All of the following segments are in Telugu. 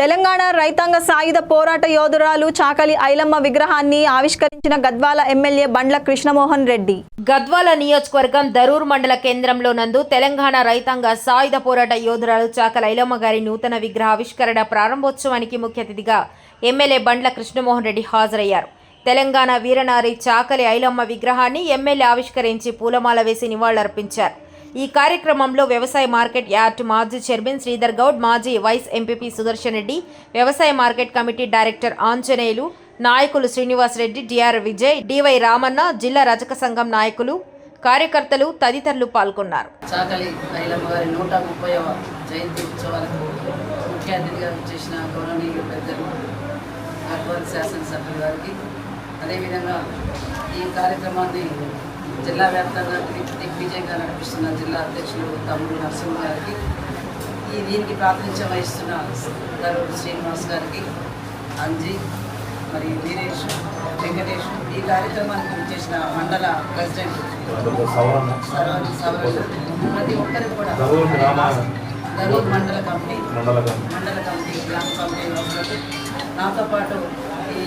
తెలంగాణ రైతాంగ సాయుధ పోరాట యోధురాలు చాకలి ఐలమ్మ విగ్రహాన్ని ఆవిష్కరించిన గద్వాల ఎమ్మెల్యే బండ్ల కృష్ణమోహన్ రెడ్డి. గద్వాల నియోజకవర్గం దరూర్ మండల కేంద్రంలో నందు తెలంగాణ రైతాంగ సాయుధ పోరాట యోధురాలు చాకల ఐలమ్మ గారి నూతన విగ్రహ ఆవిష్కరణ ప్రారంభోత్సవానికి ముఖ్య అతిథిగా ఎమ్మెల్యే బండ్ల కృష్ణమోహన్ రెడ్డి హాజరయ్యారు. తెలంగాణ వీరనారి చాకలి ఐలమ్మ విగ్రహాన్ని ఎమ్మెల్యే ఆవిష్కరించి పూలమాల వేసి నివాళులర్పించారు. ఈ కార్యక్రమంలో వ్యవసాయ మార్కెట్ యార్డ్ మాజీ చైర్మన్ శ్రీధర్ గౌడ్ మాజీ వైస్ ఎంపీపీ సుదర్శన్ రెడ్డి వ్యవసాయ మార్కెట్ కమిటీ డైరెక్టర్ ఆంజనేయులు నాయకులు శ్రీనివాస్ రెడ్డి డిఆర్ విజయ్ డివై రామన్న జిల్లా రజక సంఘం నాయకులు కార్యకర్తలు తదితరులు పాల్గొన్నారు. చాకలి గారి నూట ముప్పైవ జయంతి ఉత్సవాలకు ముఖ్య అతిథిగా చేసిన గౌరవనీయులు పెద్దలు గారికి అదేవిధంగా ఈ కార్యక్రమాన్ని జిల్లా వ్యాప్తంగా దిగ్- దిగ్విజయంగా నడిపిస్తున్న జిల్లా అధ్యక్షులు తమ్ముడు నరసింహ గారికి ఈ దీనికి ప్రాతినిధ్యం వహిస్తున్న దరూరు శ్రీనివాస్ గారికి అంజీ మరి వీరేష్ వెంకటేష్ ఈ కార్యక్రమానికి చేసిన మండల ప్రెసిడెంట్ ప్రతి ఒక్కరికి కూడా దరూర్ మండల కమిటీ మండల కమిటీ. గ్రామ కమిటీ నాతో పాటు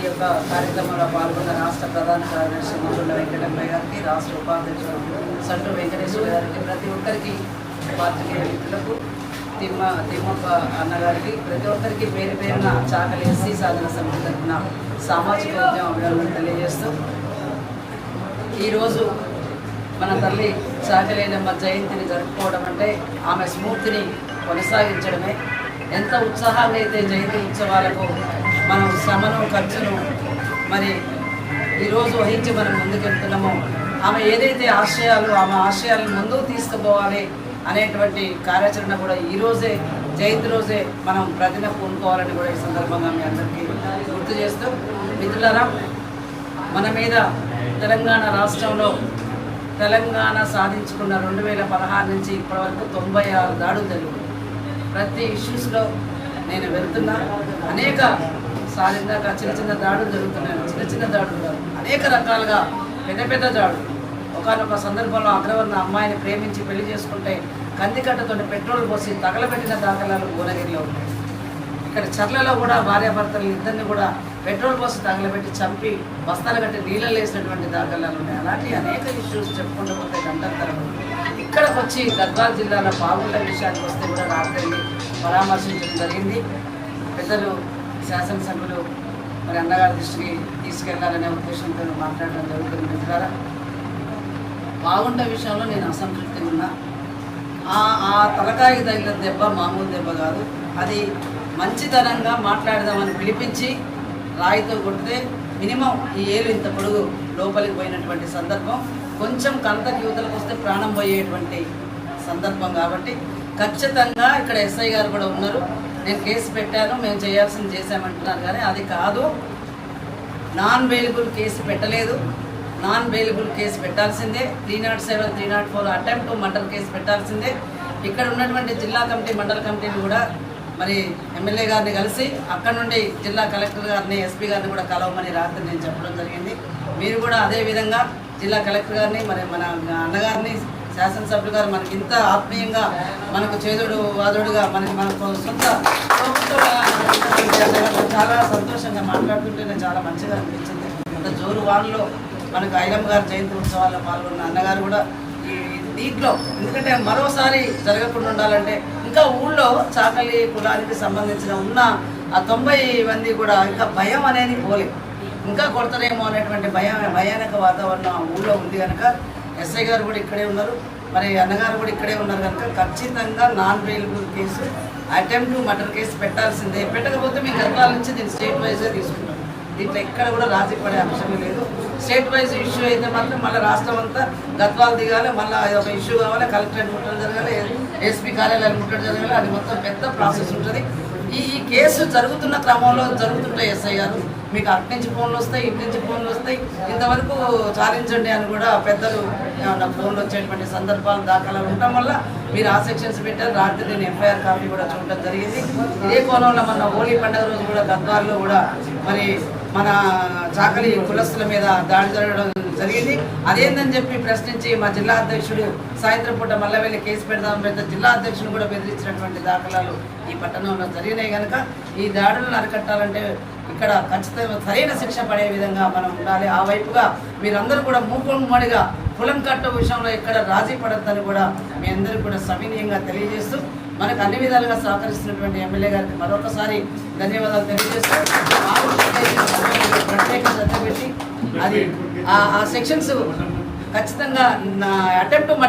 ఈ యొక్క కార్యక్రమంలో పాల్గొన్న రాష్ట్ర ప్రధాన కార్యదర్శి మురుళ్ళ వెంకటమ్మ గారికి రాష్ట్ర ఉపాధ్యక్షుడు సంటు వెంకటేశ్వర గారికి ప్రతి ఒక్కరికి పాత్రికేయ వ్యక్తులకు తిమ్మ తిమ్మప్ప అన్నగారికి ప్రతి ఒక్కరికి పేరు పేరున చాకలి ఎస్సీ సాధన సమితి తరఫున సామాజిక ఉద్యమ అభివృద్ధి తెలియజేస్తూ ఈరోజు మన తల్లి చాకలేనమ్మ జయంతిని జరుపుకోవడం అంటే ఆమె స్ఫూర్తిని కొనసాగించడమే. ఎంత ఉత్సాహంగా అయితే జయంతి ఉత్సవాలకు మనం శ్రమను ఖర్చును మరి ఈరోజు వహించి మనం ముందుకెళ్తున్నామో. ఆమె ఏదైతే ఆశయాలు ఆమె ఆశయాలను ముందుకు తీసుకుపోవాలి అనేటువంటి కార్యాచరణ కూడా ఈరోజే జయంతి రోజే మనం ప్రతిన పూనుకోవాలని కూడా ఈ సందర్భంగా మీ అందరికీ గుర్తు చేస్తూ మిత్రులరా మన మీద తెలంగాణ రాష్ట్రంలో తెలంగాణ సాధించుకున్న రెండు వేల పదహారు నుంచి ఇప్పటివరకు తొంభై ఆరు దాడులు జరిగాయి. ప్రతి ఇష్యూస్లో నేను వెళ్తున్నా. అనేక సాధిందాక చిన్న చిన్న దాడులు జరుగుతున్నాయి. చిన్న చిన్న దాడులు. అనేక రకాలుగా పెద్ద పెద్ద దాడులు. ఒకనొక సందర్భంలో అగ్రవర్ణ అమ్మాయిని ప్రేమించి పెళ్ళి చేసుకుంటే కందికట్టతో పెట్రోల్ పోసి తగలబెట్టిన దాఖలాలు భువనగిరిలో ఉన్నాయి ఇక్కడ చర్లలో కూడా భార్యాభర్తలు ఇద్దరిని కూడా పెట్రోల్ పోసి తగలబెట్టి చంపి బస్తాలు కట్టి నీళ్ళలు వేసినటువంటి దాఖలాలు ఉన్నాయి. అలాంటి అనేక ఇష్యూస్ చెప్పుకుంటూ పోతే గంటల తరబడి ఇక్కడికి వచ్చి గద్వాల్ జిల్లాలో బాగుండే విషయానికి వస్తే కూడా రాత్రి పరామర్శించడం జరిగింది. పెద్దలు శాసనసభ్యులు మరి అన్నగారి దృష్టికి తీసుకెళ్ళాలనే ఉద్దేశంతో మాట్లాడడం జరుగుతుంది మిత్రులారా. బాగుండే విషయంలో నేను అసంతృప్తిగా ఉన్నా. ఆ ఆ తలకాయకి తగిలిన దెబ్బ మామూలు దెబ్బ కాదు. అది మంచితనంగా మాట్లాడదామని పిలిపించి రాయితో కొడితే మినిమం ఈ ఏలు ఇంత పొడుగు లోపలికి పోయినటువంటి సందర్భం కొంచెం కంతకి యువతలకు వస్తే ప్రాణం పోయేటువంటి సందర్భం కాబట్టి ఖచ్చితంగా ఇక్కడ ఎస్ఐ గారు కూడా ఉన్నారు. నేను కేసు పెట్టాను మేము చేయాల్సింది చేశామంటున్నారు కానీ అది కాదు. నాన్ బెయిలబుల్ కేసు పెట్టలేదు. నాన్ బెయిలబుల్ కేసు పెట్టాల్సిందే. Three not seven three not four attempt mandal case పెట్టాల్సిందే. ఇక్కడ ఉన్నటువంటి జిల్లా కమిటీ మండల కమిటీని కూడా మరి ఎమ్మెల్యే గారిని కలిసి అక్కడ నుండి జిల్లా కలెక్టర్ గారిని ఎస్పీ గారిని కూడా కలవమని రాత్రి నేను చెప్పడం జరిగింది. మీరు కూడా అదే విధంగా జిల్లా కలెక్టర్ గారిని మరి మన అన్నగారిని శాసనసభ్యులు గారు మనకి ఇంత ఆత్మీయంగా మనకు చేదుడు వాదుడుగా మనకి మనకు సొంత చాలా సంతోషంగా మాట్లాడుతుంటే నాకు చాలా మంచిగా అనిపించింది. అంత జోరు వాళ్ళలో మనకు ఐలమ్మ గారి జయంతి ఉత్సవాల్లో పాల్గొన్న అన్నగారు కూడా దీంట్లో ఎందుకంటే మరోసారి జరగకుండా ఉండాలంటే ఇంకా ఊళ్ళో చాకలి కులానికి సంబంధించిన ఉన్న ఆ తొంభై మంది కూడా ఇంకా భయం అనేది పోలేదు ఇంకా కొడతారేమో అనేటువంటి భయం భయానక వాతావరణం ఊళ్ళో ఉంది కనుక ఎస్ఐ గారు కూడా ఇక్కడే ఉన్నారు. మరి అన్నగారు కూడా ఇక్కడే ఉన్నారు కనుక ఖచ్చితంగా non bailable case attempt murder case పెట్టాల్సిందే. పెట్టకపోతే మేము గర్భాల నుంచి దీన్ని స్టేట్ వైజ్గా తీసుకుంటాం. దీంట్లో ఎక్కడ కూడా రాజీ పడే అంశమే లేదు. స్టేట్ వైజ్ ఇష్యూ అయితే మాత్రం మళ్ళీ రాష్ట్రం అంతా గద్వాలు దిగాలి మళ్ళీ ఒక ఇష్యూ కావాలి కలెక్టరేట్ ముట్టడం జరగాలి ఎస్పీ కార్యాలయాలు ముట్టడం జరగాలి అది మొత్తం పెద్ద ప్రాసెస్ ఉంటుంది. ఈ ఈ కేసు జరుగుతున్న క్రమంలో జరుగుతుంటాయి ఎస్ఐ గారు. మీకు అటు నుంచి ఫోన్లు వస్తాయి ఇటు నుంచి ఫోన్లు వస్తాయి. ఇంతవరకు చాలించండి అని కూడా పెద్దలు ఏమన్నా ఫోన్లు వచ్చేటువంటి సందర్భాలు దాఖలా ఉండటం వల్ల మీరు ఆ సెక్షన్స్ పెట్టారు. రాత్రి నేను ఎఫ్ఐఆర్ కాపీ కూడా చూడటం జరిగింది. ఇదే కోణంలో మన హోలీ పండుగ రోజు కూడా గద్వార్లో కూడా మరి మన చాకలి కులస్తుల మీద దాడి జరగడం జరిగింది. అదేందని చెప్పి ప్రశ్నించి మా జిల్లా అధ్యక్షుడు సాయంత్రం పూట మళ్ళీ వెళ్ళి కేసు పెడదాం పెద్ద జిల్లా అధ్యక్షుడు కూడా బెదిరించినటువంటి దాఖలాలు ఈ పట్టణంలో జరిగినాయి కనుక ఈ దాడులను అరికట్టాలంటే ఇక్కడ ఖచ్చితంగా సరైన శిక్ష పడే విధంగా మనం ఉండాలి. ఆ వైపుగా మీరందరూ కూడా మూకుమ్మడిగా కులం కట్ట విషయంలో ఇక్కడ రాజీ పడద్దని కూడా మీ అందరూ కూడా సవినీయంగా తెలియజేస్తూ మనకు అన్ని విధాలుగా సహకరిస్తున్నటువంటి ఎమ్మెల్యే గారికి మరొకసారి ధన్యవాదాలు తెలియజేస్తూ ప్రత్యేక శ్రద్ధ పెట్టి అది ఆ సెక్షన్స్ ఖచ్చితంగా నా అటెంప్ట్